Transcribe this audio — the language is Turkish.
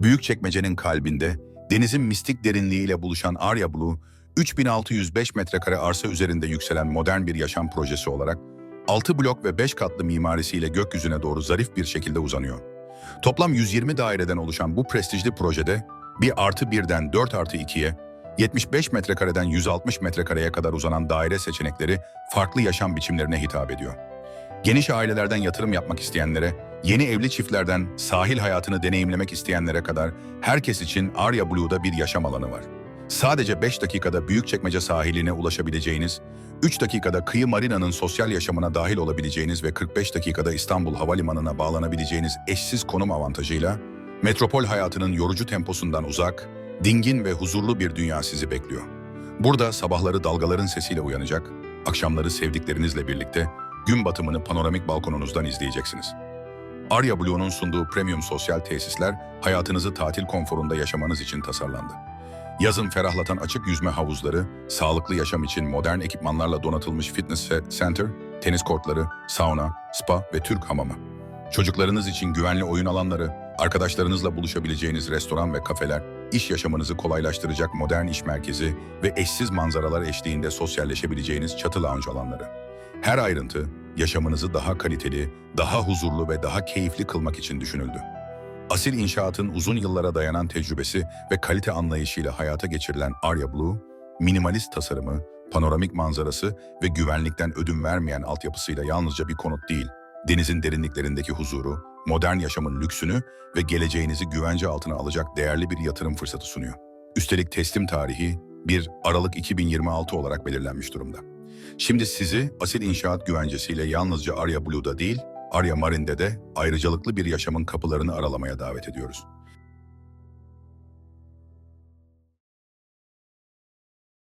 Büyükçekmece'nin kalbinde, denizin mistik derinliğiyle buluşan Arya Blue, 3605 metrekare arsa üzerinde yükselen modern bir yaşam projesi olarak 6 blok ve 5 katlı mimarisiyle gökyüzüne doğru zarif bir şekilde uzanıyor. Toplam 120 daireden oluşan bu prestijli projede bir artı birden 4 artı 2'ye, 75 metrekareden 160 metrekareye kadar uzanan daire seçenekleri farklı yaşam biçimlerine hitap ediyor. Geniş ailelerden yatırım yapmak isteyenlere, yeni evli çiftlerden sahil hayatını deneyimlemek isteyenlere kadar herkes için Arya Blue'da bir yaşam alanı var. Sadece 5 dakikada Büyükçekmece sahiline ulaşabileceğiniz, 3 dakikada kıyı marinanın sosyal yaşamına dahil olabileceğiniz ve 45 dakikada İstanbul Havalimanı'na bağlanabileceğiniz eşsiz konum avantajıyla, metropol hayatının yorucu temposundan uzak, dingin ve huzurlu bir dünya sizi bekliyor. Burada sabahları dalgaların sesiyle uyanacak, akşamları sevdiklerinizle birlikte gün batımını panoramik balkonunuzdan izleyeceksiniz. Arya Blue'nun sunduğu premium sosyal tesisler hayatınızı tatil konforunda yaşamanız için tasarlandı. Yazın ferahlatan açık yüzme havuzları, sağlıklı yaşam için modern ekipmanlarla donatılmış fitness center, tenis kortları, sauna, spa ve Türk hamamı. Çocuklarınız için güvenli oyun alanları, arkadaşlarınızla buluşabileceğiniz restoran ve kafeler, iş yaşamınızı kolaylaştıracak modern iş merkezi ve eşsiz manzaralar eşliğinde sosyalleşebileceğiniz çatı lounge alanları. Her ayrıntı yaşamınızı daha kaliteli, daha huzurlu ve daha keyifli kılmak için düşünüldü. Asil inşaatın uzun yıllara dayanan tecrübesi ve kalite anlayışıyla hayata geçirilen Arya Blue, minimalist tasarımı, panoramik manzarası ve güvenlikten ödün vermeyen altyapısıyla yalnızca bir konut değil, denizin derinliklerindeki huzuru, modern yaşamın lüksünü ve geleceğinizi güvence altına alacak değerli bir yatırım fırsatı sunuyor. Üstelik teslim tarihi 1 Aralık 2026 olarak belirlenmiş durumda. Şimdi sizi asil inşaat güvencesiyle yalnızca Arya Blue'da değil, Arya Marine'de de ayrıcalıklı bir yaşamın kapılarını aralamaya davet ediyoruz.